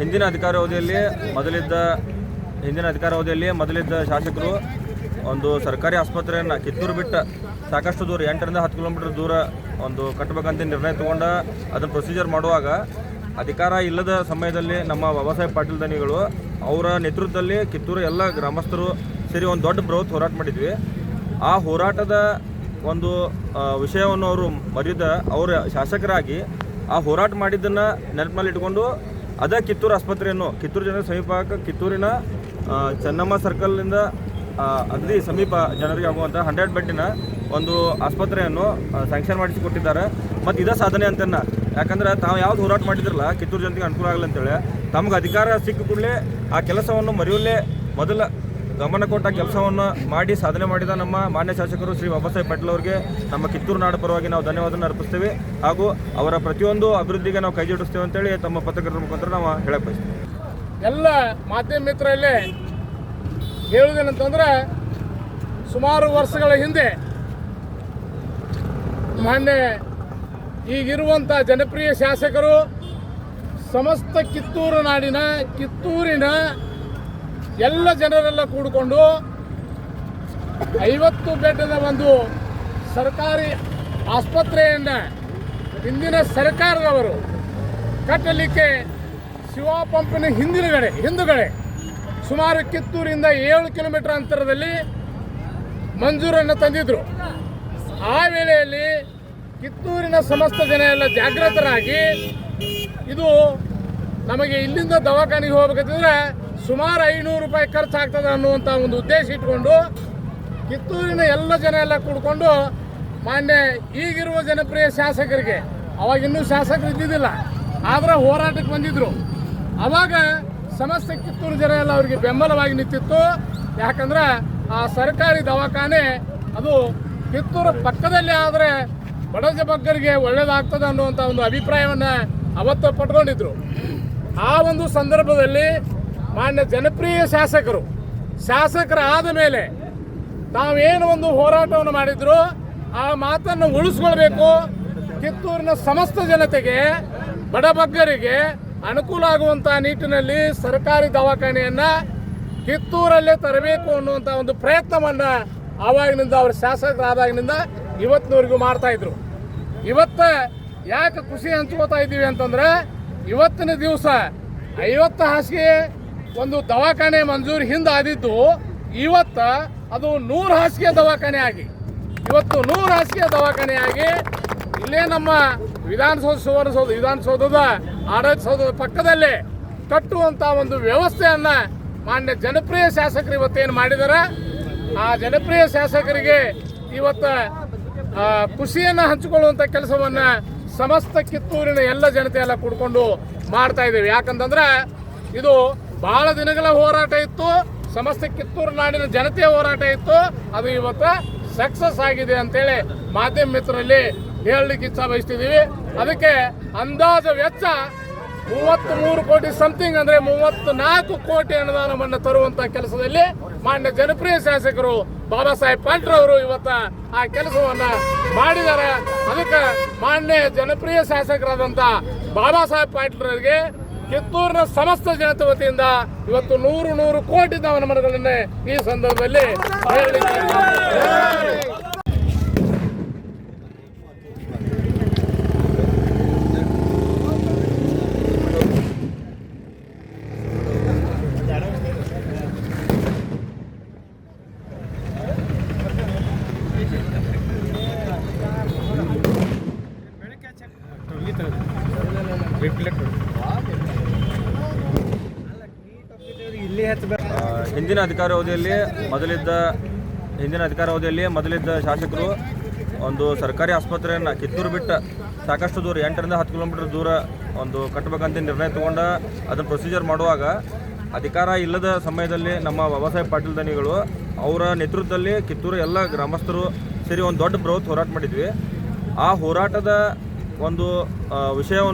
ಹಿಂದಿನ ಅಧಿಕಾರಾವಧಿಯಲ್ಲಿ ಮೊದಲಿದ್ದ ಹಿಂದಿನ ಅಧಿಕಾರಾವಧಿಯಲ್ಲಿ ಮೊದಲಿದ್ದ ಶಾಸಕರು ಒಂದು ಸರ್ಕಾರಿ ಆಸ್ಪತ್ರೆಯನ್ನು ಕಿತ್ತೂರು ಬಿಟ್ಟು ಸಾಕಷ್ಟು ದೂರ, ಎಂಟರಿಂದ ಹತ್ತು ಕಿಲೋಮೀಟರ್ ದೂರ ಒಂದು ಕಟ್ಟಬೇಕಂತ ನಿರ್ಣಯ ತಗೊಂಡ ಅದನ್ನು ಪ್ರೊಸೀಜರ್ ಮಾಡುವಾಗ ಅಧಿಕಾರ ಇಲ್ಲದ ಸಮಯದಲ್ಲಿ ನಮ್ಮ ಬಾಬಾ ಸಾಹೇಬ್ ಪಾಟೀಲ್ ದನಿಗಳು ಅವರ ನೇತೃತ್ವದಲ್ಲಿ ಕಿತ್ತೂರು ಎಲ್ಲ ಗ್ರಾಮಸ್ಥರು ಸೇರಿ ಒಂದು ದೊಡ್ಡ ಬೃಹತ್ ಹೋರಾಟ ಮಾಡಿದ್ವಿ. ಆ ಹೋರಾಟದ ಒಂದು ವಿಷಯವನ್ನು ಅವರು ಮರೆಯದ, ಅವರ ಶಾಸಕರಾಗಿ ಆ ಹೋರಾಟ ಮಾಡಿದ್ದನ್ನು ನೆನಪಿನಲ್ಲಿ ಇಟ್ಕೊಂಡು ಅದೇ ಕಿತ್ತೂರು ಆಸ್ಪತ್ರೆಯನ್ನು, ಕಿತ್ತೂರು ಜನರ ಸಮೀಪ ಕಿತ್ತೂರಿನ ಚೆನ್ನಮ್ಮ ಸರ್ಕಲ್ನಿಂದ ಅಗ್ದಿ ಸಮೀಪ ಜನರಿಗೆ ಆಗುವಂಥ ಹಂಡ್ರೆಡ್ ಬೆಡ್ಡಿನ ಒಂದು ಆಸ್ಪತ್ರೆಯನ್ನು ಸ್ಯಾಂಕ್ಷನ್ ಮಾಡಿಸಿ ಕೊಟ್ಟಿದ್ದಾರೆ ಮತ್ತು ಇದೇ ಸಾಧನೆ ಅಂತನ್ನ ಯಾಕಂದ್ರೆ ತಾವು ಯಾವ್ದು ಹೋರಾಟ ಮಾಡಿದ್ರಲ್ಲ, ಕಿತ್ತೂರು ಜನತೆಗೆ ಅನುಕೂಲ ಆಗಲ್ಲ ಅಂತೇಳಿ, ತಮಗೆ ಅಧಿಕಾರ ಸಿಕ್ಕ ಕೂಡಲೇ ಆ ಕೆಲಸವನ್ನು ಮರೆಯಲ್ಲೇ ಮೊದಲ ಗಮನ ಕೊಟ್ಟ ಕೆಲಸವನ್ನು ಮಾಡಿ ಸಾಧನೆ ಮಾಡಿದ ನಮ್ಮ ಮಾನ್ಯ ಶಾಸಕರು ಶ್ರೀ ಬಾಬಾ ಸಾಹೇಬ್ ಪಾಟೀಲ್ ಅವರಿಗೆ ನಮ್ಮ ಕಿತ್ತೂರು ನಾಡು ಪರವಾಗಿ ನಾವು ಧನ್ಯವಾದವನ್ನು ಅರ್ಪಿಸ್ತೇವೆ. ಹಾಗೂ ಅವರ ಪ್ರತಿಯೊಂದು ಅಭಿವೃದ್ಧಿಗೆ ನಾವು ಕೈ ಜೋಡಿಸ್ತೇವೆ ಅಂತೇಳಿ ತಮ್ಮ ಪತ್ರಕರ್ತರ ಮುಖಾಂತರ ನಾವು ಹೇಳಕ್ಕೆ ಬಯಸ್ತೇವೆ. ಎಲ್ಲ ಮಾಧ್ಯಮ ಮಿತ್ರರಲ್ಲಿ ಹೇಳುವುದೇನಂತಂದ್ರೆ, ಸುಮಾರು ವರ್ಷಗಳ ಹಿಂದೆ ಮಾನ್ಯ ಈಗಿರುವಂಥ ಜನಪ್ರಿಯ ಶಾಸಕರು, ಸಮಸ್ತ ಕಿತ್ತೂರು ನಾಡಿನ ಕಿತ್ತೂರಿನ ಎಲ್ಲ ಜನರೆಲ್ಲ ಕೂಡಿಕೊಂಡು ಐವತ್ತು ಬೆಡ್ನ ಒಂದು ಸರ್ಕಾರಿ ಆಸ್ಪತ್ರೆಯನ್ನು ಹಿಂದಿನ ಸರ್ಕಾರದವರು ಕಟ್ಟಲಿಕ್ಕೆ ಶಿವ ಪಂಪಿನ ಹಿಂದಿನಗಡೆ, ಹಿಂದುಗಡೆ ಸುಮಾರು ಕಿತ್ತೂರಿಂದ ಏಳು ಕಿಲೋಮೀಟರ್ ಅಂತರದಲ್ಲಿ ಮಂಜೂರನ್ನು ತಂದಿದ್ರು. ಆ ವೇಳೆಯಲ್ಲಿ ಕಿತ್ತೂರಿನ ಸಮಸ್ತ ಜನ ಎಲ್ಲ ಜಾಗೃತರಾಗಿ ಇದು ನಮಗೆ ಇಲ್ಲಿಂದ ದವಾಖಾನೆಗೆ ಹೋಗ್ಬೇಕಂತಂದ್ರೆ ಸುಮಾರು ಐನೂರು ರೂಪಾಯಿ ಖರ್ಚು ಆಗ್ತದೆ ಅನ್ನುವಂಥ ಒಂದು ಉದ್ದೇಶ ಇಟ್ಕೊಂಡು ಕಿತ್ತೂರಿನ ಎಲ್ಲ ಜನ ಎಲ್ಲ ಕೂಡ್ಕೊಂಡು ಮಾನ್ಯ ಈಗಿರುವ ಜನಪ್ರಿಯ ಶಾಸಕರಿಗೆ, ಅವಾಗ ಇನ್ನೂ ಶಾಸಕರು ಇದ್ದಿದ್ದಿಲ್ಲ, ಆದ್ರೆ ಹೋರಾಟಕ್ಕೆ ಬಂದಿದ್ರು. ಅವಾಗ ಸಮಸ್ತ ಕಿತ್ತೂರು ಜನ ಎಲ್ಲ ಅವರಿಗೆ ಬೆಂಬಲವಾಗಿ ನಿಂತಿತ್ತು. ಯಾಕಂದ್ರೆ ಆ ಸರ್ಕಾರಿ ದವಾಖಾನೆ ಅದು ಕಿತ್ತೂರು ಪಕ್ಕದಲ್ಲಿ ಆದರೆ ಬಡಜ ಬಗ್ಗರಿಗೆ ಒಳ್ಳೇದಾಗ್ತದೆ ಅನ್ನುವಂಥ ಒಂದು ಅಭಿಪ್ರಾಯವನ್ನು ಅವತ್ತು ಪಟ್ಕೊಂಡಿದ್ರು ಆ ಒಂದು ಸಂದರ್ಭದಲ್ಲಿ ಮಾನ್ಯ ಜನಪ್ರಿಯ ಶಾಸಕರು. ಶಾಸಕರಾದ ಮೇಲೆ ತಾವೇನು ಒಂದು ಹೋರಾಟವನ್ನು ಮಾಡಿದ್ರು ಆ ಮಾತನ್ನು ಉಳಿಸ್ಕೊಳ್ಬೇಕು. ಕಿತ್ತೂರಿನ ಸಮಸ್ತ ಜನತೆಗೆ, ಬಡಬಗ್ಗರಿಗೆ ಅನುಕೂಲ ಆಗುವಂಥ ನಿಟ್ಟಿನಲ್ಲಿ ಸರ್ಕಾರಿ ದವಾಖಾನೆಯನ್ನ ಕಿತ್ತೂರಲ್ಲೇ ತರಬೇಕು ಅನ್ನುವಂಥ ಒಂದು ಪ್ರಯತ್ನವನ್ನು ಆವಾಗಿನಿಂದ ಅವ್ರ ಶಾಸಕರಾದಾಗಿನಿಂದ ಇವತ್ತಿನವರೆಗೂ ಮಾಡ್ತಾ ಇದ್ರು. ಇವತ್ತ ಯಾಕೆ ಖುಷಿ ಹಂಚ್ಕೋತಾ ಇದ್ದೀವಿ ಅಂತಂದ್ರೆ, ಇವತ್ತಿನ ದಿವಸ ಐವತ್ತು ಹಾಸಿಗೆ ಒಂದು ದವಾಖಾನೆ ಮಂಜೂರು ಹಿಂದೆ ಆದಿದ್ದು, ಇವತ್ತ ಅದು ನೂರು ಹಾಸಿಗೆ ದವಾಖಾನೆ ಆಗಿ. ಇವತ್ತು ನೂರು ಹಾಸಿಗೆ ದವಾಖಾನೆ ಆಗಿ ಇಲ್ಲೇ ನಮ್ಮ ವಿಧಾನಸೌಧ, ಸುವರ್ಣಸೌಧ, ವಿಧಾನಸೌಧದ ಆಡಳಿತ ಸೌಧದ ಪಕ್ಕದಲ್ಲೇ ಕಟ್ಟುವಂಥ ಒಂದು ವ್ಯವಸ್ಥೆಯನ್ನು ಮಾನ್ಯ ಜನಪ್ರಿಯ ಶಾಸಕರು ಇವತ್ತೇನು ಮಾಡಿದಾರೆ? ಆ ಜನಪ್ರಿಯ ಶಾಸಕರಿಗೆ ಇವತ್ತು ಖುಷಿಯನ್ನು ಹಂಚಿಕೊಳ್ಳುವಂಥ ಕೆಲಸವನ್ನ ಸಮಸ್ತ ಕಿತ್ತೂರಿನ ಎಲ್ಲ ಜನತೆ ಎಲ್ಲ ಕೂಡ್ಕೊಂಡು ಮಾಡ್ತಾ ಇದ್ದೇವೆ. ಯಾಕಂತಂದ್ರೆ ಇದು ಬಹಳ ದಿನಗಳ ಹೋರಾಟ ಇತ್ತು. ಸಮಸ್ತ ಕಿತ್ತೂರು ನಾಡಿನ ಜನತೆಯ ಹೋರಾಟ ಇತ್ತು. ಅದು ಇವತ್ತು ಸಕ್ಸಸ್ ಆಗಿದೆ ಅಂತೇಳಿ ಮಾಧ್ಯಮ ಮಿತ್ರರಲ್ಲಿ ಹೇಳಲಿಕ್ಕೆ ಇಚ್ಛಾ ಬಯಸ್ತಿದ್ದೀವಿ ಅದಕ್ಕೆ ಅಂದಾಜು ವೆಚ್ಚ ಮೂವತ್ತ್ ಮೂರು ಕೋಟಿ ಸಮಥಿಂಗ್ ಅಂದ್ರೆ ಮೂವತ್ತ್ ನಾಲ್ಕು ಕೋಟಿ ಅನುದಾನವನ್ನು ತರುವಂಥ ಕೆಲಸದಲ್ಲಿ ಮಾನ್ಯ ಜನಪ್ರಿಯ ಶಾಸಕರು ಬಾಬಾ ಸಾಹೇಬ್ ಪಾಟೀಲ್ ಅವರು ಇವತ್ತ ಆ ಕೆಲಸವನ್ನ ಮಾಡಿದ್ದಾರೆ. ಅದಕ್ಕೆ ಮಾನ್ಯ ಜನಪ್ರಿಯ ಶಾಸಕರಾದಂತ ಬಾಬಾ ಸಾಹೇಬ್ ಪಾಟ್ಲರಿಗೆ ಕಿತ್ತೂರಿನ ಸಮಸ್ತ ಜನತೆ ವತಿಯಿಂದ ಇವತ್ತು ನೂರು ನೂರು ಕೋಟಿ ನಮನಗಳನ್ನೇ ಈ ಸಂದರ್ಭದಲ್ಲಿ ಹೇಳಲಿಕ್ಕೆ ಆ, ಹಿಂದಿನ ಅಧಿಕಾರಾವಧಿಯಲ್ಲಿ ಮೊದಲಿದ್ದ, ಹಿಂದಿನ ಅಧಿಕಾರಾವಧಿಯಲ್ಲಿ ಮೊದಲಿದ್ದ ಶಾಸಕರು ಒಂದು ಸರ್ಕಾರಿ ಆಸ್ಪತ್ರೆಯನ್ನು ಕಿತ್ತೂರು ಬಿಟ್ಟು ಸಾಕಷ್ಟು ದೂರ, ಎಂಟರಿಂದ ಹತ್ತು ಕಿಲೋಮೀಟರ್ ದೂರ ಒಂದು ಕಟ್ಟಬೇಕಂತ ನಿರ್ಣಯ ತಗೊಂಡ ಅದನ್ನು ಪ್ರೊಸೀಜರ್ ಮಾಡುವಾಗ ಅಧಿಕಾರ ಇಲ್ಲದ ಸಮಯದಲ್ಲಿ ನಮ್ಮ ಬಾಬಾ ಪಾಟೀಲ್ ದನಿಗಳು ಅವರ ನೇತೃತ್ವದಲ್ಲಿ ಕಿತ್ತೂರು ಎಲ್ಲ ಗ್ರಾಮಸ್ಥರು ಸೇರಿ ಒಂದು ದೊಡ್ಡ ಬೃಹತ್ ಹೋರಾಟ ಮಾಡಿದ್ವಿ. ಆ ಹೋರಾಟದ ಒಂದು ವಿಷಯವನ್ನು